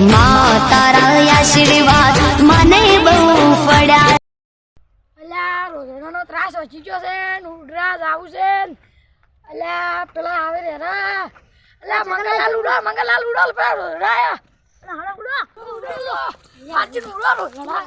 માં તારા આશીર્વાદ મને બહુ પડ્યા અલ્યા રોજડાનો ત્રાસ વચી ગયો છે ને આવું છે અલ્યા પેલા આવે રે રા. અલ્યા મંગલાલ ઉડો મંગલાલ ઉડો પેલા રોજડા આયા. ઉડો ઉડો. હાજી ઉડો. રોજડા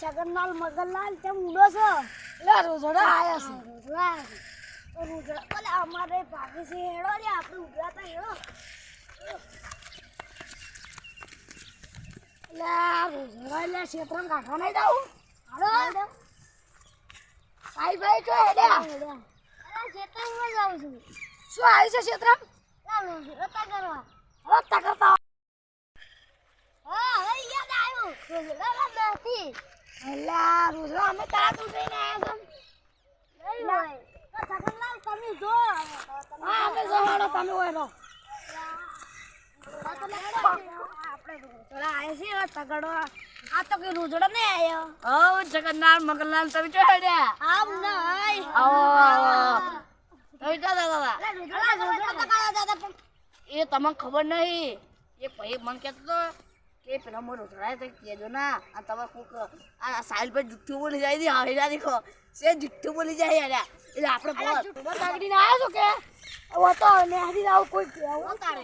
છગનલાલ મગનલાલ તેમ ઉડો છો. અલ્યા રોજડા આયા છે રોજડા તો રોજડા ભલે અમારે ભાગે છે હેડો લે આપણે ઉભરાતા હેડો. અલ્યા રોજડા અલ્યા ક્ષેત્રમાં કાઢવા નહીં જાવું હાડો. ભાઈ ભાઈ તો હેડ્યા. અરે ખેતરમાં જાઉં છું. શું આવી છે ક્ષેત્રમાં ચાલો રતા કરવા. રસ્તા કરતા હા હવે યાદ આવ્યું. રોજડા નથી અલ્યા રોજડા અમે તારા તું જઈને આયા છે. નહીં હોય. છગનલાલ તમે જો હા અમે જવાનો તમે હોય આવ્યા આવ્યો જગન્નાથ મગનલાલ તમે જો હેડ્યા આમ ના એ તમને ખબર નહીં. એ ભાઈ મને કહેતો હતો કે પેલા મને રોટડા તો કહેજો ના આ તમે કોક આ સાહિલ પર જુઠ્ઠું બોલી જાય ને હવે ના દેખો. સે જુઠ્ઠું બોલી જાય યાર એટલે આપણે બહુ દાગડીને ના આવ્યો કે? હવે તો ને હરી આવું કોઈ કહેવું. તારે.